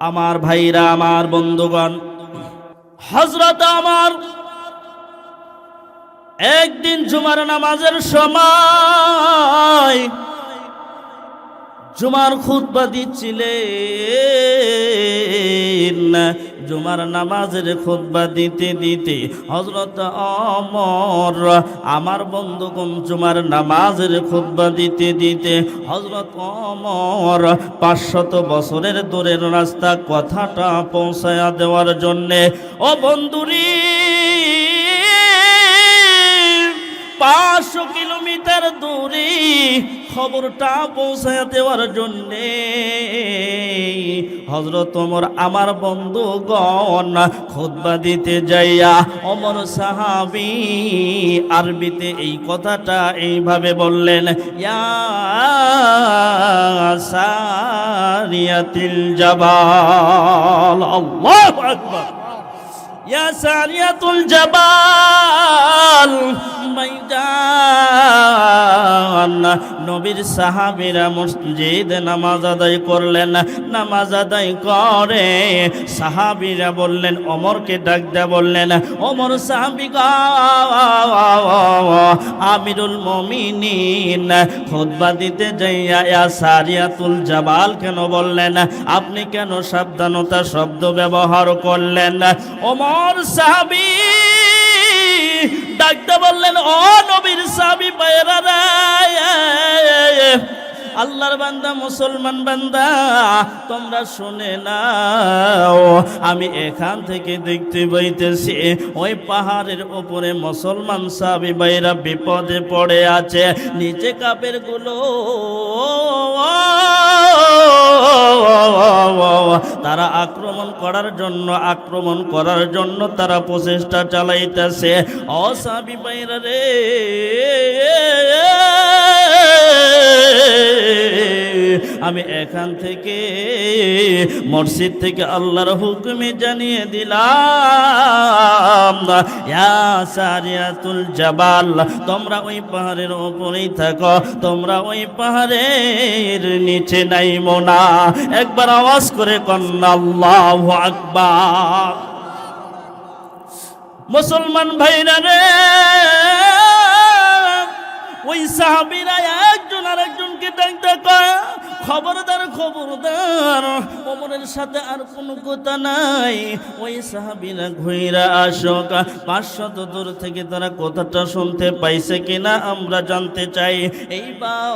আমার ভাইরা আমার বন্ধুগণ হজরত আমার একদিন জুমার নামাজের সময় জুমার খুদ্া দিচ্ছিলেন। জুমার নামাজের খুতবা দিতে দিতে হজরত অমর, আমার বন্ধুগণ জুমার নামাজের খুতবা দিতে দিতে হজরত অমর পাঁচশত বছরের দূরের রাস্তা কথাটা পৌঁছায়া দেওয়ার জন্যে, ও বন্ধুরি খবরটা পৌঁছায় দেওয়ার জন্যে হজরত ওমর আমার বন্ধুগণ খুতবা দিতে যাইয়া অমর সাহাবি আরবিতে এই কথাটা এইভাবে বললেন সারিয়াতিল জাবাল, আল্লাহু আকবার। ইয়া সারিয়াতুল জাবাল ময়দান। নবীর সাহাবীরা মসজিদ নামাজ আদায় করলেন নামাজ আদায় করে সাহাবীরা বললেন অমরকে ডাক দেয়া বললেন অমর সাহাবী গো, আমিরুল মমিনিন খুতবা দিতে যাইয়া ইয়া সারিয়াতুল জাবাল কেন বললেন? আপনি কেন সাবধানতা শব্দ ব্যবহার করলেন? ওমর সাহাবি ডাকতে বললেন ও নবীর সাহাবী পায়রা রে। আল্লাহর বান্দা, মুসলমান বান্দা, তোমরা শুনে নাও, আমি এখান থেকে দেখতে পাইতেছি, ওই পাহাড়ের উপরে মুসলমান সাহাবি ভাইরা বিপদে পড়ে আছে, নিচে কাপেরগুলো, তারা আক্রমণ করার জন্য, আক্রমণ করার জন্য তারা প্রচেষ্টা চালাইতেছে। অসাবি বাইরা রে আমি এখান থেকে মসজিদ থেকে আল্লাহর হুকুমে জানিয়ে দিলাম সারিয়াতুল জাবাল, তোমরা ওই পাহাড়ের ওপরেই থাকো, তোমরা ওই পাহাড়ের নিচে নাই মোনা একবার আওয়াজ করে কন্যা, আল্লাহ আকবার। মুসলমান ভাইরা রে ওই সাহাবিরা একজন আর একজনকে ডাকতে কয় খবরদার খবরদার, ওমরের সাথে আর কোনো কথা নাই। ওই সাহাবিরা ঘুইরা আসক, পাঁচশত দূর থেকে তারা কথাটা শুনতে পাইছে কিনা আমরা জানতে চাই। এইবার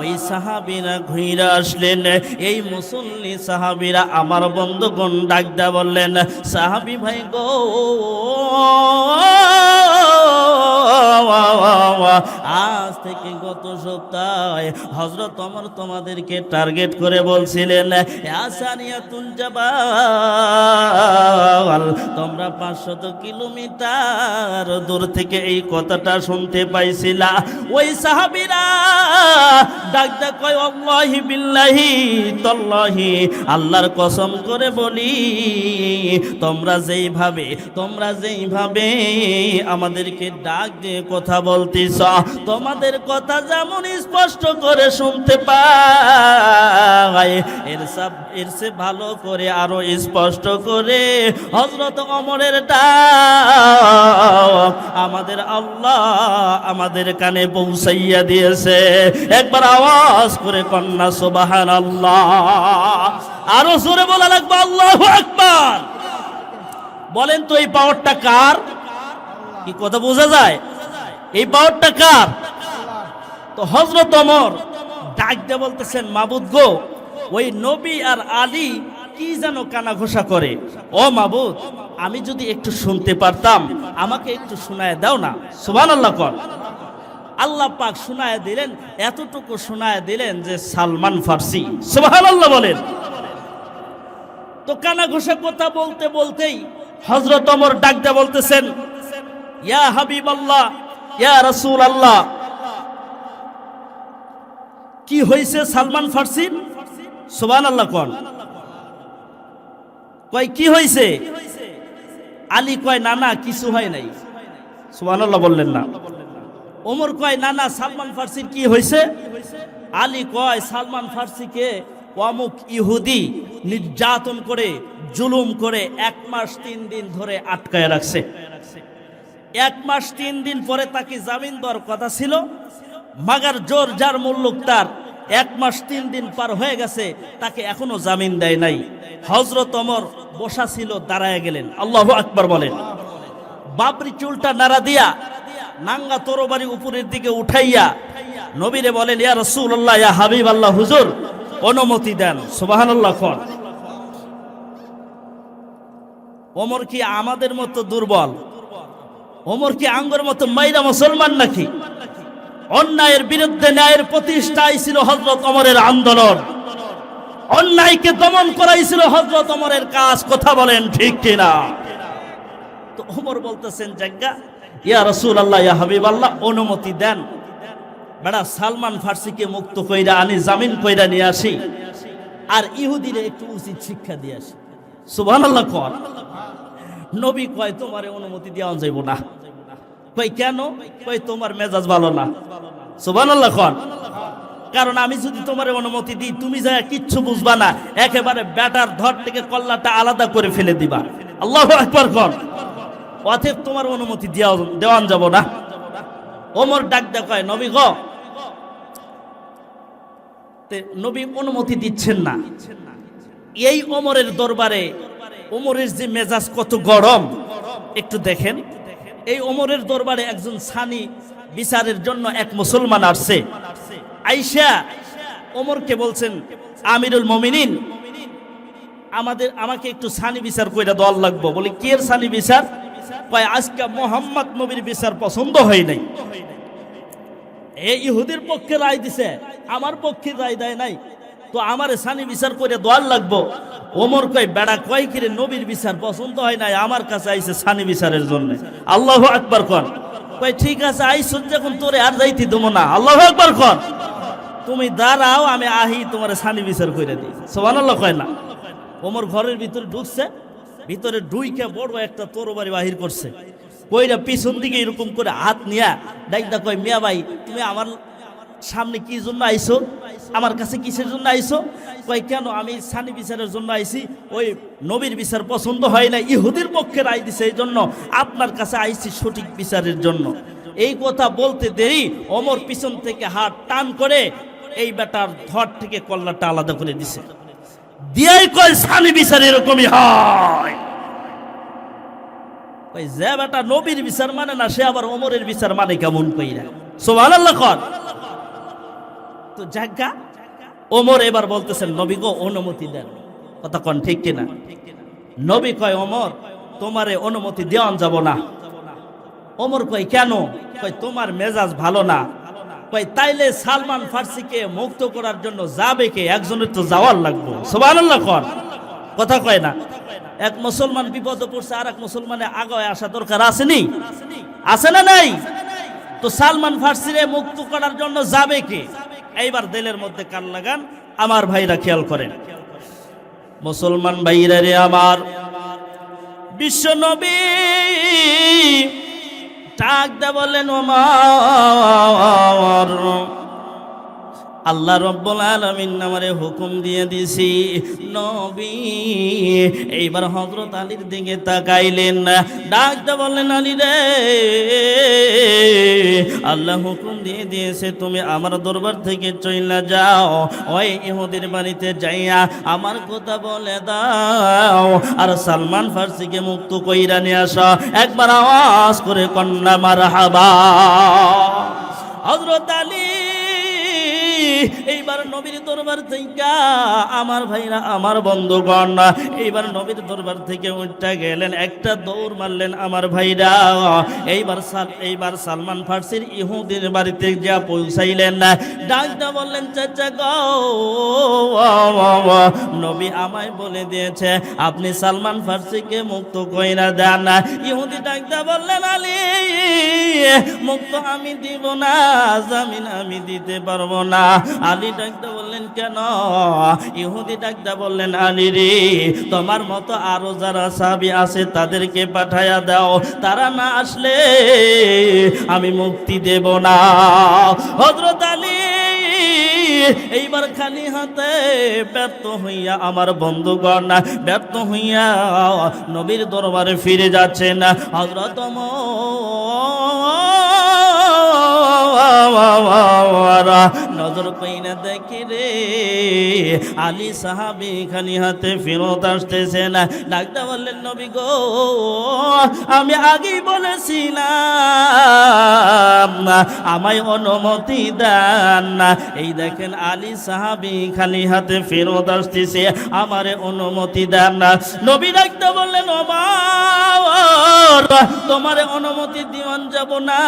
ওই সাহাবিরা ঘুইরা আসলেন। এই মুসল্লি সাহাবিরা আমার বন্ধুগণ ডাকদা বললেন, সাহাবি ভাই গো আজ থেকে গত সপ্তাহে হজরত অমর তোমাদেরকে টার্গেট করে বলছিলেন তোমরা পাঁচশত কিলোমিটার দূর থেকে এই কথাটা শুনতে পাইছিলা। ওই সাহাবিরা ডাক ডাক কয়, আল্লাহি বিল্লাহি, তল্লাহি, আল্লাহর কসম করে বলি, তোমরা যেইভাবে তোমরা যেইভাবে আমাদেরকে ডাক দিয়ে কথা বলতেছ তোমাদের কথা যেমন স্পষ্ট করে শুনতে পাই, এর সব এর সে ভালো করে আরও স্পষ্ট করে হজরত অমরের আমাদের আল্লাহ আমাদের কানে পৌঁছাইয়া দিয়েছে। একবার আওয়াজ করে কন্যা সুবাহান আল্লাহ আরও জোরে বলা লাগবে, আল্লাহ আকবার। বলেন তো এই পাওয়ারটা কার? কি কথা বোঝা যায়? এই পাওয়ারটা কার? তো হজরত অমর ডাক দিয়ে বলতেছেন, মাবুদ গো, ওই নবী আর আলী কি যেন কানা ঘোষা করে? ও মাবুদ, আমি যদি একটু শুনতে পারতাম, আমাকে একটু শোনায় দাও না। সুবান আল্লাহ কর। আল্লাহ পাক শোনায় দিলেন, এতটুকু শোনায় দিলেন যে সালমান ফার্সি। সুবাহ আল্লাহ বলেন। তো কানা ঘোষা কথা বলতে বলতেই হজরত অমর ডাকদা বলতেছেন, ইয়া হাবিব আল্লাহ ইয়া রসুল আল্লাহ কি হয়েছে সালমান ফার্সির সুবান আল্লাহ কন। কয়, কি হয়েছে আলী কয় না না কিছু হয় নাই। সুবান আল্লাহ বললেন না। ওমর কয় না না সালমান ফার্সির কি হয়েছে আলী কয়, সালমান ফার্সিকে অমুক ইহুদি নির্যাতন করে, জুলুম করে এক মাস তিন দিন ধরে আটকায় রাখছে। এক মাস, তিন দিন পরে তাকে জামিন দেওয়ার কথা ছিল। মাগার জোর যার মুল্লুক তার, এক মাস, তিন দিন পার হয়ে গেছে, তাকে এখনও জামিন দেয় নাই। হজরত অমর বসা ছিল, দাঁড়ায় গেলেন। আল্লাহ আকবার বলেন। বাবরি চুলটা নাড়া দিয়া, নাঙ্গা তরবারি উপরের দিকে উঠাইয়া নবীরে বলেন, ইয়া রসুল্লাহ ইয়া হাবিব আল্লাহ হুজুর, অনুমতি দেন। সুবাহান আল্লাহ খন ওমর কি আমাদের মতো দুর্বল? ওমর কি আঙ্গর মতো মাইরা মুসলমান নাকি? অন্যায়ের বিরুদ্ধে ন্যায়ের প্রতিষ্ঠাই ছিল হজরত অমরের আন্দোলন। অন্যায়কে দমন করাই ছিল হজরত অমরের কাজ, কথা বলেন ঠিক কিনা? তো ওমর বলতেছেন জাজ্ঞা ইয়া রসুল আল্লাহ ইয়া হাবিব আল্লাহ অনুমতি দেন। বেড়া, সালমান ফার্সিকে মুক্ত কইরা আনি, জামিন কইরা নিয়ে আসি। আর ইহুদিরে একটু উচিত শিক্ষা দিয়ে আসি। সুবহান আল্লাহ কর। নবী কয়, তোমার অনুমতি দেওয়া যাইব না। কই কেন? কই তোমার মেজাজ ভালো না। সুবহান আল্লাহ কর কারণ আমি যদি তোমার অনুমতি দিই, তুমি যা কিচ্ছু বুঝবা না। একেবারে ব্যাটার ধর থেকে কল্লাটা আলাদা করে ফেলে দিবা। আল্লাহ একবার কর অতএব তোমার অনুমতি দেওয়া, দেওয়ান যাব না। ওমর ডাক দেখায় নবী গ নবী অনুমতি দিচ্ছেন না। এই ওমরের দরবারে ওমরের যে মেজাজ কত গরম। একটু দেখেন, এই ওমরের দরবারে একজন সানি বিচারের জন্য এক মুসলমান আসছে। আইসা ওমরকে বলছেন, আমিরুল মমিনিন, আমাদের, আমাকে একটু সানি বিচার কইরা দল লাগবো। বলে, কি এর সানি বিচার? আজকে মোহাম্মদ নবীর বিচার পছন্দ হয় নাই। এই ইহুদির পক্ষে রায় দিছে, আমার পক্ষে রায় দেয় নাই। তো আমার সানি বিচার করে দোয়ার লাগবো। ওমর কয়, বেড়া, কয় কিরে নবীর বিচার পছন্দ হয় নাই? আমার কাছে আইসে সানি বিচারের জন্য। আল্লাহ আকবার কর কয়, ঠিক আছে, আইস, যখন তোরে আর যাইতে দেবো না। আল্লাহ আকবার কর তুমি দাঁড়াও, আমি আহি তোমার সানি বিচার করে দিই। সোহান আল্লাহ কয় না। ওমর ঘরের ভিতরে ঢুকছে, ভিতরে ডুইকে বড় একটা তরবারি বাহির করছে। কইরা পিছন দিকে এরকম করে হাত নিয়া ডাইকদা কয়, মিয়া ভাই, তুমি আমার সামনে কি জন্য আইসো? আমার কাছে কিসের জন্য আইসো? কয়, কেন আমি সানি বিচারের জন্য আইছি ওই নবীর বিচার পছন্দ হয় না, ইহুদির পক্ষে রায় দিছে এই জন্য। আপনার কাছে আইছি সঠিক বিচারের জন্য। এই কথা বলতে দেরি, অমর পিছন থেকে হাত টান করে এই বেটার ধর থেকে কল্লাটা আলাদা করে দিছে। দিয়াই কয়, সানি বিচার এরকমই হয়। যে বেটা নবীর বিচার মানে না, সে আবার অমরের বিচার মানে কেমন কইরা। সোমান আল্লাহ কর। তো জাগা। ওমর এবার বলতেছেন, নবী গো, অনুমতি দেন। কথা কন ঠিক কিনা? নবী কয়, ওমর, তোমারে অনুমতি দেওয়ান যাব না। ওমর কয়, কেন? কয়, তোমার মেজাজ ভালো না। কয়, তাইলে সালমান ফার্সিকে মুক্ত করার জন্য যাবে কে? একজনের তো যাওয়ার লাগবে। সুবহানাল্লাহ কর কথা কয় না? এক মুসলমান বিপদে পড়ছে আর এক মুসলমানের আগায় আসা দরকার আসেনি আছে না নাই? তো সালমান ফার্সিরে মুক্ত করার জন্য যাবে কে? এইবার দিলের মধ্যে কান লাগান, আমার ভাইরা খেয়াল করেন। মুসলমান ভাইরা রে আমার, বিশ্ব নবী ডাক দে বলেন, ওমার আল্লাহ রব্বুল আলামিন আমারে হুকুম দিয়ে দিছি, নবী, এইবার হযরত আলীর দিকে তাকাইলেন ডাকতে বললেন, আলী রে, আল্লাহ হুকুম দিয়ে দিয়েছে, তুমি আমার দরবার থেকে চইলা যাও। ওই ইহুদির বাড়িতে যাইয়া আমার কথা বলে দাও। আর সালমান ফার্সিকে মুক্ত কইরা নিয়ে আসো। একবার আওয়াজ করে কন্যা, মারহাবা। হযরত আলী এইবার নবীর দরবার থেকে আমার ভাইরা আমার বন্ধুগণ এইবার নবীর দরবার থেকে উঠটা গেলেন, একটা দৌড় মারলেন আমার ভাইরা। এইবার সাল এইবার সালমান ফার্সির ইহুদির বাড়িতে যা পৌঁছাইলেন। ডাকটা বললেন, চাচা গো, নবী আমায় বলে দিয়েছে, আপনি সালমান ফার্সিকে মুক্ত কইরা দেন। না ইহুদি ডাকটা বললেন, আলী, মুক্ত আমি দিব না, জামিন আমি দিতে পারব না। আলী ডাকতে বললেন, কেন? ইহুদি ডাকতে বললেন, আলী রে, তোমার মতো আরও যারা সাবি আছে তাদেরকে পাঠায়া দাও। তারা না আসলে আমি মুক্তি দেব না। হজরত আলী এইবার খালি হাতে ব্যর্থ হইয়া আমার বন্ধুগণ, ব্যর্থ হইয়া নবীর দরবারে ফিরে যাচ্ছেন। হজরত নজর কইনা দেখি রে। আলী সাহাবি খালি হাতে ফেরত আসতেছে না। ডাক্তার বললেন, নবী গো, আমি আগেই বলেছিলাম, আমায় অনুমতি দেন। না এই দেখেন আলী সাহাবি খালি হাতে ফেরত আসতেছে, আমারে অনুমতি দেন। না নবী ডাক্তার বললেন ওমর তোমার অনুমতি দিওয়ান যাব না।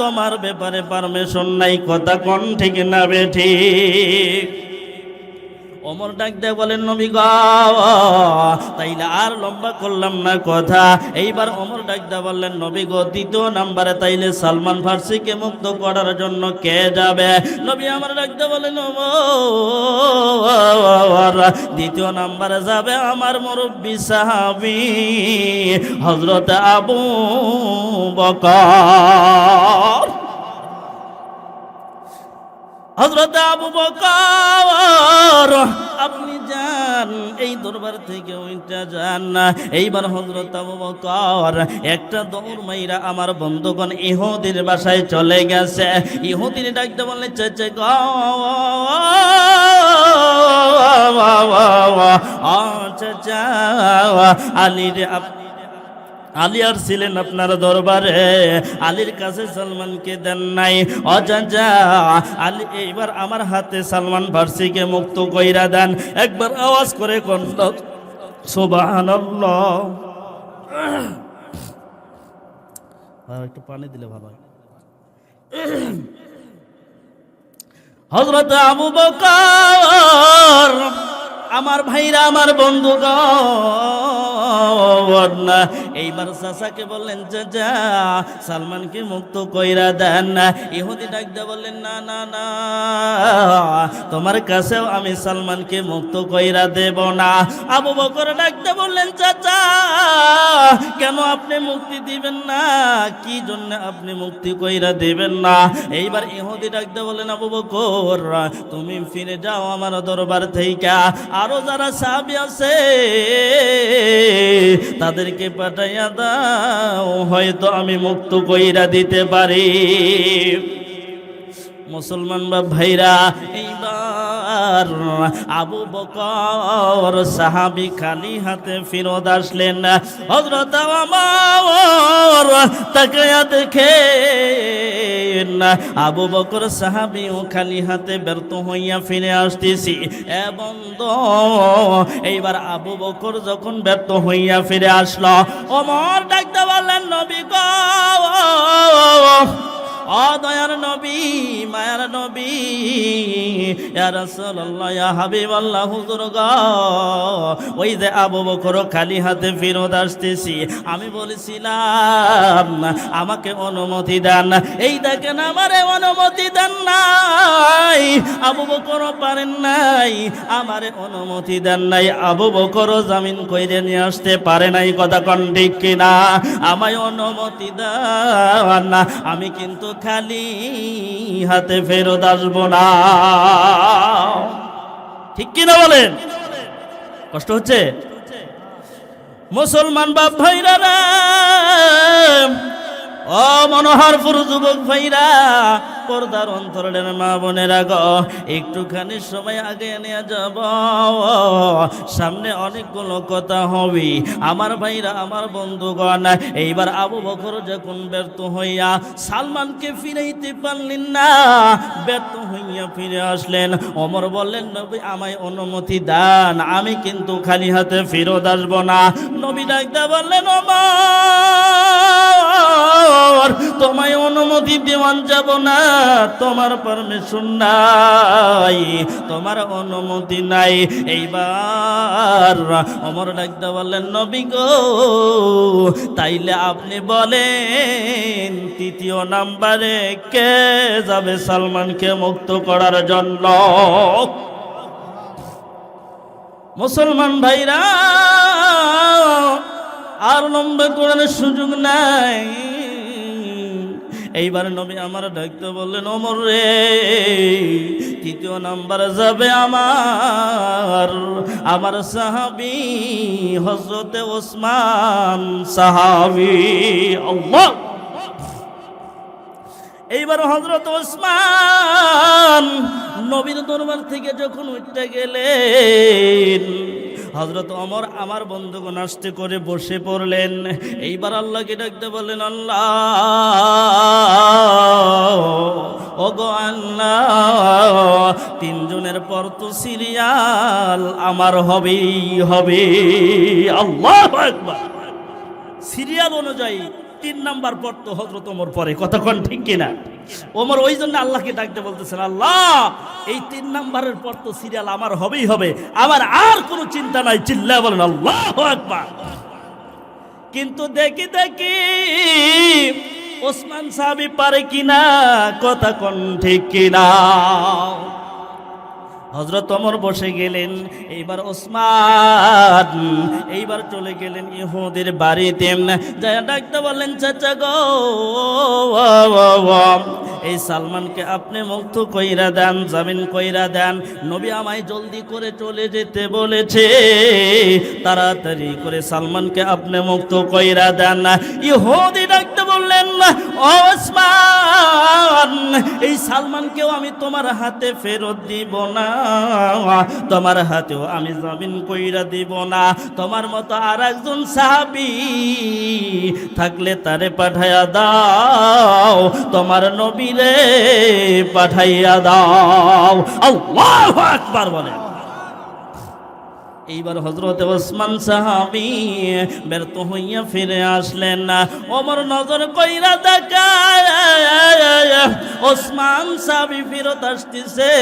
তোমার ব্যাপারে পারমিশন নাই, কথা কোন ঠিক না বে ঠিক। অমর ডাক দেয়, বলেন, নবী গো, তাইলে আর লম্বা করলাম না কথা। এইবার অমর ডাক দেয়, বললেন, নবী গো, দ্বিতীয় নাম্বারে তাইলে সালমান ফার্সিকে মুক্ত করার জন্য কে যাবে? নবী আমার ডাক দেয়, বলেন দ্বিতীয় নাম্বারে যাবে আমার মুরব্বী সাহাবি হজরত আবু বকর। হজরত আবু বকর আপনি যান এই দরবার থেকে ওইটা যান না এইবার হজরত আবু বকর একটা দৌড় মাইরা আমার বন্ধুগণ ইহুদির বাসায় চলে গেছে ইহুদির ডাকতে বললে চেচে গ চাচা আলির আপনি আলী আর ছিলেন আপনার দরবারে। আলীর কাছে সালমানকে দেন নাই। অজাজা আলী এইবার আমার হাতে সালমান ফার্সিকে মুক্ত কইরা দেন। একবার আওয়াজ করে কণ্ঠ আর একটু পানি দিলে ভালো হজরত আবু বকর, আমার ভাইরা, আমার বন্ধুগণ এইবার চাচাকে বললেন চাচা সালমানকে মুক্ত কইরা দেন না। ইহুদি ডাকতে বললেন, না না না, তোমার কাছেও আমি সালমানকে মুক্ত কইরা দেব না। আবু বকর ডাকতে বললেন, চাচা, কেন আপনি মুক্তি দিবেন না? কি জন্য আপনি মুক্তি কইরা দেবেন না? এইবার ইহুদি ডাকতে বললেন, আবু বকর, তুমি ফিরে যাও আমার দরবার থেকে। আরও যারা সাহাবি আছে তাদেরকে পাঠাইয়া দাও হয়তো আমি মুক্ত কইরা দিতে পারি। মুসলমান বা ভাইরা এইবার আবু বকর সাহাবি খালি হাতে ফিরত আসলেন। হজরত আমার তাকে দেখে আবু বকর ও খালি হাতে ব্যর্থ হইয়া ফিরে আসতেছি। এবং এইবার আবু বকর যখন ব্যর্থ হইয়া ফিরে আসলো, ওমর ডাকতে বললেন, নবী গো! ও দয়ার নবী, মায়ার নবী হাবিবাল্লাহ, হুজুর গো, ওই যে আবু বকর খালি হাতে ফেরত আসতেছি। আমি বলেছিলাম, আমাকে অনুমতি দেন। এই দেখেন আমারে অনুমতি দেন নাই। আবু বকর পারেন নাই, আমারে অনুমতি দেন নাই। আবু বকর জামিন কইরে নিয়ে আসতে পারে নাই, কথা কন ঠিক কিনা? আমায় অনুমতি দেন। আমি কিন্তু খালি হাতে ফেরত আসব না। ঠিক কিনা বলেন? কষ্ট হচ্ছে? মুসলমান বাপ ভাইরা রে ও মনোহরপুর যুবক ভাইরা পর্দার অন্তরের মা বোনেরা গ, একটুখানি সময় আগে নিয়ে যাব। সামনে অনেকগুলো কথা হবে। আমার ভাইরা, আমার বন্ধুগণ, এইবার আবু বকর যখন ব্যর্থ হইয়া সালমানকে ফিরাইতে পারলেন না, ব্যর্থ হইয়া ফিরে আসলেন। অমর বললেন, নবী, আমায় অনুমতি দান, আমি কিন্তু খালি হাতে ফেরত আসব না। নবী ডাকতে বললেন অমর তোমায় অনুমতি দেওয়ান যাব না। তোমার পারমিশন নাই, তোমার অনুমতি নাই। এইবার অমর ডাকতে বললেন, নবী গো, তাইলে আপনি বলেন, তৃতীয় নাম্বারে কে যাবে সালমানকে মুক্ত করার জন্য? মুসলমান ভাইরা, আর লম্বা করার সুযোগ নাই। এইবার নবী আমার ডাকতে বললেন, ওমর রে, তৃতীয় নাম্বার যাবে আমার। আমার সাহাবি হজরতে ওসমান সাহাবি এইবার হজরত ওসমান নবীর দরবার থেকে যখন উঠতে গেলেন হজরত অমর আমার বন্ধুগণ আসতে করে বসে পড়লেন। এইবার আল্লাহকে ডাকতে বললেন, আল্লাহ, ওগো আল্লাহ, তিনজনের পর তো সিরিয়াল আমার হবেই হবে আল্লাহ সিরিয়াল অনুযায়ী তিন নাম্বার পর তো হজরত ওমর পরে। কতক্ষণ ঠিক কিনা? ওমর ওই জন্য আল্লাহকে ডাকতে বলতেছেন, আল্লাহ, এই তিন নাম্বারের পর তো সিরিয়াল আমার হবেই হবে। আমার আর কোনো চিন্তা নাই চিল্লা বলেন, আল্লাহ একবার কিন্তু দেখি দেখি, ওসমান সাহাবি পারে কিনা? কথা কোন ঠিক কিনা? হজরত অমর বসে গেলেন, এইবার ওসমান, এইবার চলে গেলেন ইহুদের বাড়িতে। যায় ডাকতে বললেন, চাচা গো, এই সালমানকে আপনি মুক্ত কইরা দেন, জামিন কইরা দেন। নবী আমায় জলদি করে চলে যেতে বলেছে। তাড়াতাড়ি করে সালমানকে আপনি মুক্ত কইরা দেন। ইহুদি ডাকতে বললেন ওসমান, এই সালমানকেও আমি তোমার হাতে ফেরত দিব না। তোমার হাতেও আমি জমিন কইরা দিব না। তোমার মতো আর একজন সাহাবি থাকলে তারে পাঠাইয়া দাও, তোমার নবীরে পাঠাইয়া দাও। আল্লাহু আকবার বলেন। এইবার হজরত ওসমান সাহাবি ব্যর্থ হইয়া ফিরে আসলেন না। ওমর নজর কইরা দেখায়, ওসমান সাহাবি ফিরত আসতেছে।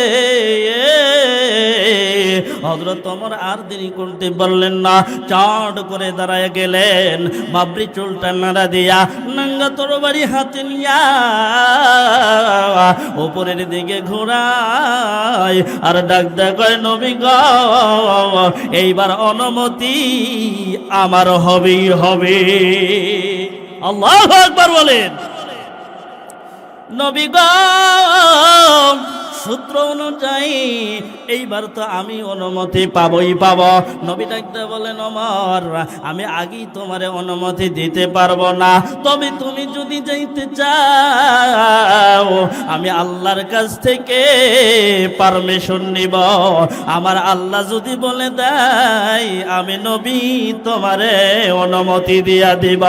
হজরত ওমর আর দেরি করতে পারলেন না চাট করে দাঁড়ায় গেলেন, বাবরি চুলটা নাড়া দিয়া নাঙ্গা তরবারি হাতে নিয়া উপরের দিকে ঘোরায় আর ডাক দেখায়, নবী গ এইবার অনুমতি আমার হবেই হবে। আল্লাহ একবার বলেন। নবী গ সূত্র অনুযায়ী এইবার তো আমি অনুমতি পাবই, পাব। নবী ডাকতে বলেন অমর আমি আগেই তোমারে অনুমতি দিতে পারব না। তবে তুমি যদি যাইতে চাও, আমি আল্লাহর কাছ থেকে পারমিশন নিব। আমার আল্লাহ যদি বলে দেয়, আমি নবী তোমারে অনুমতি দিয়া দিব।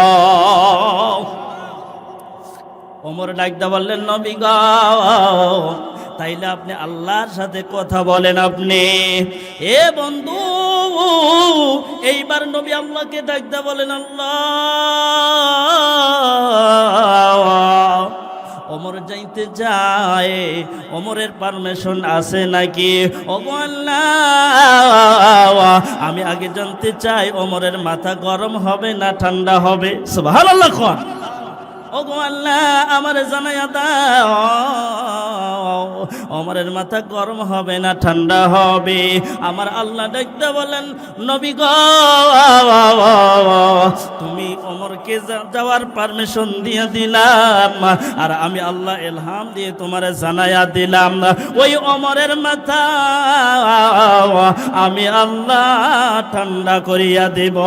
ওমর ডাকদা বললেন, নবী গ তাইলে আপনি আল্লাহর সাথে কথা বলেন আপনি। এ বন্ধু, এইবার নবী আল্লাহকে ডাকদা বলেন, আল্লাহ অমর যাইতে যায় অমরের পারমিশন আছে নাকি? আমি আগে জানতে চাই অমরের মাথা গরম হবে না ঠান্ডা হবে? সুবহানাল্লাহ, কোন। ওগো আল্লাহ, আমার জানাইয়া দাও। অমরের মাথা গরম হবে না, ঠান্ডা হবে। আমার আল্লাহ দেখতে বলেন, নবী গ, তুমি অমরকে যাওয়ার পারমিশন দিয়ে দিলাম। আর আমি আল্লাহ এলহাম দিয়ে তোমার জানাইয়া দিলাম। ওই অমরের মাথা আমি আল্লাহ ঠান্ডা করিয়া দেব।